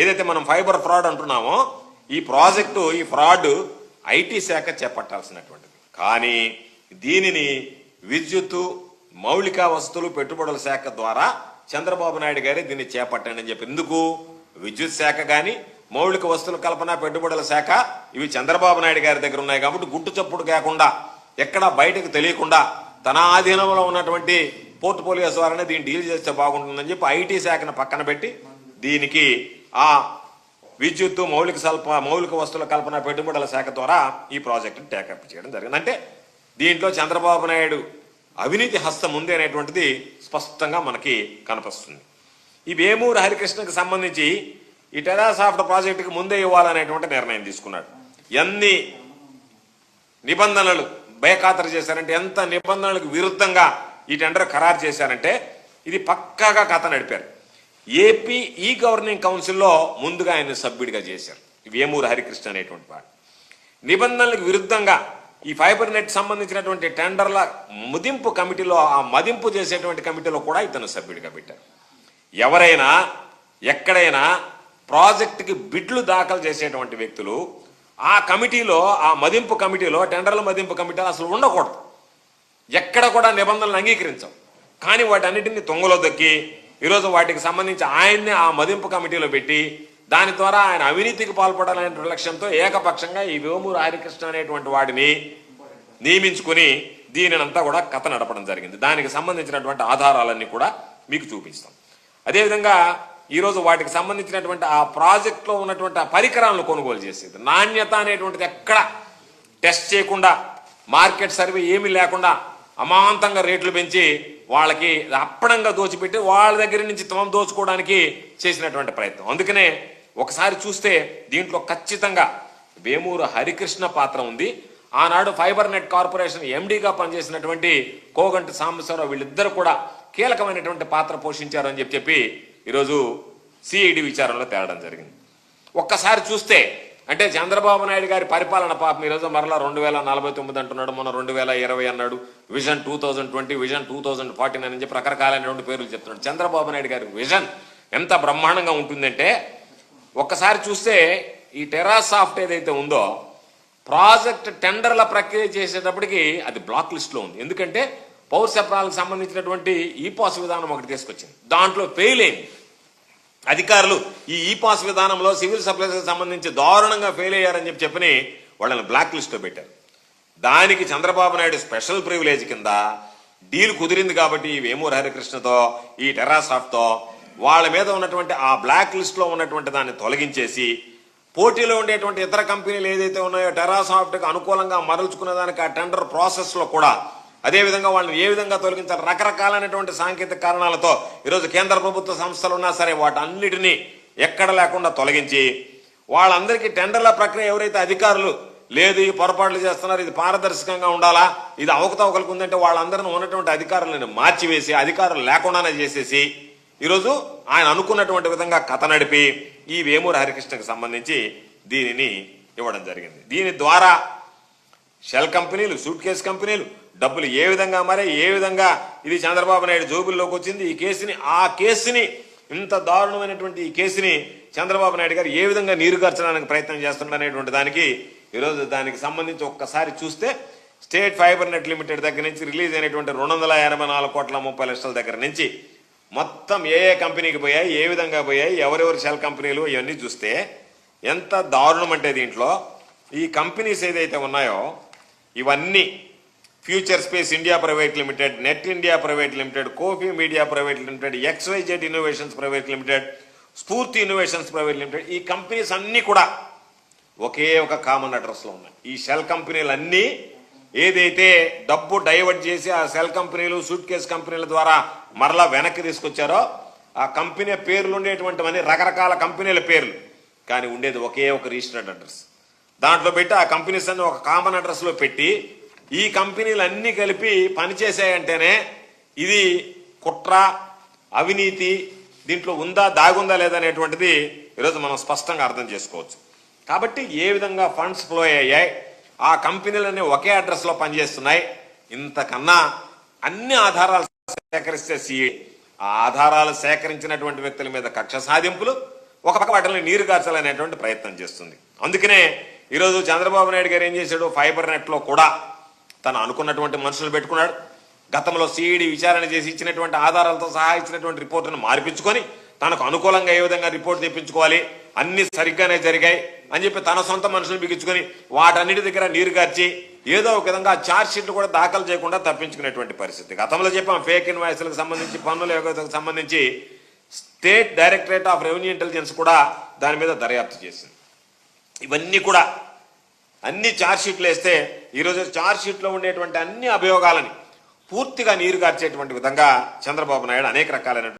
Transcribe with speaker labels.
Speaker 1: ఏదైతే మనం fibre fraud అంటున్నామో ఈ ప్రాజెక్టు ఈ ఫ్రాడ్ ఐటీ శాఖ చేపట్టాల్సినటువంటిది. కానీ దీనిని విద్యుత్తు మౌలిక వస్తువులు పెట్టుబడుల శాఖ ద్వారా చంద్రబాబు నాయుడు గారి దీన్ని చేపట్టండి అని చెప్పి. ఎందుకు? విద్యుత్ శాఖ కానీ మౌలిక వస్తువుల కల్పన పెట్టుబడుల శాఖ ఇవి చంద్రబాబు నాయుడు గారి దగ్గర ఉన్నాయి కాబట్టి గుట్టు చప్పుడు కాకుండా ఎక్కడ బయటకు తెలియకుండా తన ఆధీనంలో ఉన్నటువంటి పోర్ట్ఫోలియోస్ ద్వారానే దీన్ని డీల్ చేస్తే బాగుంటుందని చెప్పి ఐటీ శాఖను పక్కన పెట్టి దీనికి ఆ విద్యుత్తు మౌలిక సల్ప మౌలిక వస్తువుల కల్పన పెట్టుబడుల శాఖ ద్వారా ఈ ప్రాజెక్టును టేకప్ చేయడం జరిగింది. అంటే దీంట్లో చంద్రబాబు నాయుడు అవినీతి హస్తం ఉంది అనేటువంటిది స్పష్టంగా మనకి కనిపిస్తుంది. ఈ వేమూరు హరికృష్ణకి సంబంధించి ఈ టెరాసాఫ్ట్ ప్రాజెక్టుకి ముందే ఇవ్వాలనేటువంటి నిర్ణయం తీసుకున్నాడు. ఎన్ని నిబంధనలు బేఖాతరు చేశారంటే ఎంత నిబంధనలకు విరుద్ధంగా ఈ టెండర్ ఖరారు చేశారంటే ఇది పక్కాగా కథ నడిపారు. ఏపీ ఈ గవర్నింగ్ కౌన్సిల్లో ముందుగా ఆయన సభ్యుడిగా చేశారు. వేమూరు హరికృష్ణ అనేటువంటి వాడు. నిబంధనలకు విరుద్ధంగా ఈ ఫైబర్ నెట్ సంబంధించినటువంటి టెండర్ల ముదింపు కమిటీలో ఆ మదింపు చేసేటువంటి కమిటీలో కూడా ఇతను సభ్యుడిగా పెట్టారు. ఎవరైనా ఎక్కడైనా ప్రాజెక్టుకి బిడ్లు దాఖలు చేసేటువంటి వ్యక్తులు ఆ కమిటీలో ఆ మదింపు కమిటీలో టెండర్ల మదింపు కమిటీలో అసలు ఉండకూడదు. ఎక్కడ కూడా నిబంధనలు అంగీకరించవు. కానీ వాటన్నిటిని తొంగలో దక్కి ఈరోజు వాటికి సంబంధించి ఆయన్ని ఆ మదింపు కమిటీలో పెట్టి దాని ద్వారా ఆయన అవినీతికి పాల్పడాలనే లక్ష్యంతో ఏకపక్షంగా ఈ వేమూరు హరికృష్ణ అనేటువంటి వాడిని నియమించుకుని దీనినంతా కూడా కథ నడపడం జరిగింది. దానికి సంబంధించినటువంటి ఆధారాలన్నీ కూడా మీకు చూపిస్తాం. అదేవిధంగా ఈరోజు వాటికి సంబంధించినటువంటి ఆ ప్రాజెక్ట్లో ఉన్నటువంటి ఆ పరికరాలను కొనుగోలు చేసేది. నాణ్యత అనేటువంటిది ఎక్కడ టెస్ట్ చేయకుండా మార్కెట్ సర్వే ఏమీ లేకుండా అమాంతంగా రేట్లు పెంచి వాళ్ళకి అప్పడంగా దోచిపెట్టి వాళ్ళ దగ్గర నుంచి తమం దోచుకోవడానికి చేసినటువంటి ప్రయత్నం. అందుకనే ఒకసారి చూస్తే దీంట్లో ఖచ్చితంగా వేమూరు హరికృష్ణ పాత్ర ఉంది. ఆనాడు ఫైబర్ నెట్ కార్పొరేషన్ ఎండీగా పనిచేసినటువంటి కోగంటి సాంబశివరావు వీళ్ళిద్దరు కూడా కీలకమైనటువంటి పాత్ర పోషించారు అని చెప్పి చెప్పి ఈరోజు సిఐడి విచారంలో తేలడం జరిగింది. ఒక్కసారి చూస్తే అంటే చంద్రబాబు నాయుడు గారి పరిపాలన పాపం ఈరోజు మరలా రెండు వేల నలభై తొమ్మిది అంటున్నాడు మొన్న రెండు వేల ఇరవై అన్నాడు. Vision two thousand twenty vision two thousand forty nine అని చెప్పి రకరకాలైనటువంటి పేర్లు చెప్తున్నాడు. చంద్రబాబు నాయుడు గారి విజన్ ఎంత బ్రహ్మాండంగా ఉంటుందంటే ఒక్కసారి చూస్తే ఈ టెరా సాఫ్ట్ ఏదైతే ఉందో ప్రాజెక్ట్ టెండర్ల ప్రక్రియ చేసేటప్పటికి అది బ్లాక్ లిస్ట్లో ఉంది. ఎందుకంటే పౌర సరఫరాలకు సంబంధించినటువంటి ఈ పాస్ విధానం ఒకటి తీసుకొచ్చింది. దాంట్లో ఫెయిల్ అయింది. అధికారులు ఈ ఈ పాస్ విధానంలో సివిల్ సప్లైస్కి సంబంధించి దారుణంగా ఫెయిల్ అయ్యారని చెప్పి చెప్పని వాళ్ళని బ్లాక్ లిస్ట్లో పెట్టారు. దానికి చంద్రబాబు నాయుడు స్పెషల్ ప్రివిలేజ్ కింద డీల్ కుదిరింది కాబట్టి ఈ వేమూర్ హరికృష్ణతో ఈ టెరాసాఫ్ట్తో వాళ్ళ మీద ఉన్నటువంటి ఆ బ్లాక్ లిస్ట్లో ఉన్నటువంటి దాన్ని తొలగించేసి పోటీలో ఉండేటువంటి ఇతర కంపెనీలు ఏదైతే ఉన్నాయో టెరాసాఫ్ట్కి అనుకూలంగా మరల్చుకునే దానికి ఆ టెండర్ ప్రాసెస్లో కూడా అదేవిధంగా వాళ్ళని ఏ విధంగా తొలగించాలి? రకరకాలైనటువంటి సాంకేతిక కారణాలతో ఈరోజు కేంద్ర ప్రభుత్వ సంస్థలు ఉన్నా సరే వాటన్నిటినీ ఎక్కడ లేకుండా తొలగించి వాళ్ళందరికీ టెండర్ల ప్రక్రియ ఎవరైతే అధికారులు లేదు ఈ పొరపాట్లు చేస్తున్నారు ఇది పారదర్శకంగా ఉండాలా ఇది అవకతవకలకు ఉందంటే వాళ్ళందరిని ఉన్నటువంటి అధికారులను మార్చివేసి అధికారులు లేకుండానే చేసేసి ఈరోజు ఆయన అనుకున్నటువంటి విధంగా కథ నడిపి ఈ వేమూరు హరికృష్ణకి సంబంధించి దీనిని ఇవ్వడం జరిగింది. దీని ద్వారా షెల్ కంపెనీలు సూట్ కేసు కంపెనీలు డబ్బులు ఏ విధంగా మరి ఏ విధంగా ఇది చంద్రబాబు నాయుడు జోబుల్లోకి వచ్చింది? ఈ కేసుని ఆ కేసుని ఇంత దారుణమైనటువంటి ఈ కేసుని చంద్రబాబు నాయుడు గారు ఏ విధంగా నీరుగార్చడానికి ప్రయత్నం చేస్తుండనేటువంటి దానికి ఈరోజు దానికి సంబంధించి ఒక్కసారి చూస్తే స్టేట్ ఫైబర్ నెట్ లిమిటెడ్ దగ్గర నుంచి రిలీజ్ అయినటువంటి రెండు వందల ఎనభై నాలుగు కోట్ల ముప్పై లక్షల దగ్గర నుంచి మొత్తం ఏ ఏ కంపెనీకి పోయాయి ఏ విధంగా పోయాయి ఎవరెవరు షెల్ కంపెనీలు ఇవన్నీ చూస్తే ఎంత దారుణం అంటే దీంట్లో ఈ కంపెనీస్ ఏదైతే ఉన్నాయో ఇవన్నీ future space India private limited net India private limited Kofi media private limited XYZ innovations private limited Spoorthi innovations private limited ఈ కంపెనీస్ అన్నీ కూడా ఒకే ఒక కామన్ అడ్రస్లో ఉన్నాయి. ఈ షెల్ కంపెనీలు అన్నీ ఏదైతే డబ్బు డైవర్ట్ చేసి ఆ సెల్ కంపెనీలు సూట్ కేస్ కంపెనీల ద్వారా మరలా వెనక్కి తీసుకొచ్చారో ఆ కంపెనీ పేర్లు ఉండేటువంటివన్నీ రకరకాల కంపెనీల పేర్లు కానీ ఉండేది ఒకే ఒక రిజిస్టర్డ్ అడ్రస్. దాంట్లో పెట్టి ఆ కంపెనీస్ అన్ని ఒక కామన్ అడ్రస్లో పెట్టి ఈ కంపెనీలు అన్నీ కలిపి పనిచేసాయంటేనే ఇది కుట్ర అవినీతి దీంట్లో ఉందా దాగుందా లేదా అనేటువంటిది ఈరోజు మనం స్పష్టంగా అర్థం చేసుకోవచ్చు. కాబట్టి ఏ విధంగా ఫండ్స్ ఫ్లో అయ్యాయి ఆ కంపెనీలన్నీ ఒకే అడ్రస్లో పనిచేస్తున్నాయి ఇంతకన్నా అన్ని ఆధారాలు సేకరిస్తే సిఐ ఆ ఆధారాలు సేకరించినటువంటి వ్యక్తుల మీద కక్ష సాధింపులు ఒక పక్క వాటిని నీరు కార్చాలనేటువంటి ప్రయత్నం చేస్తుంది. అందుకనే ఈరోజు చంద్రబాబు నాయుడు గారు ఏం చేశాడు ఫైబర్ నెట్లో కూడా తను అనుకున్నటువంటి మనుషులు పెట్టుకున్నాడు. గతంలో సిఈడి విచారణ చేసి ఇచ్చినటువంటి ఆధారాలతో సహా ఇచ్చినటువంటి రిపోర్టును మార్పించుకొని తనకు అనుకూలంగా ఏ విధంగా రిపోర్ట్ తెప్పించుకోవాలి అన్ని సరిగ్గానే జరిగాయి అని చెప్పి తన సొంత మనుషులు బిగించుకొని వాటన్నిటి దగ్గర నీరు గార్చి ఏదో ఒక విధంగా ఛార్జ్ షీట్లు కూడా దాఖలు చేయకుండా తప్పించుకునేటువంటి పరిస్థితి. గతంలో చెప్పాం ఫేక్ ఇన్వాయిస్లకు సంబంధించి పన్నుల యోగ్యతకు సంబంధించి state directorate of revenue intelligence కూడా దాని మీద దర్యాప్తు చేసింది. ఇవన్నీ కూడా అన్ని ఛార్జ్షీట్లు వేస్తే ఈరోజు ఛార్జ్షీట్లో ఉండేటువంటి అన్ని అభియోగాలని పూర్తిగా నీరు గార్చేటువంటి విధంగా చంద్రబాబు నాయుడు అనేక రకాలైన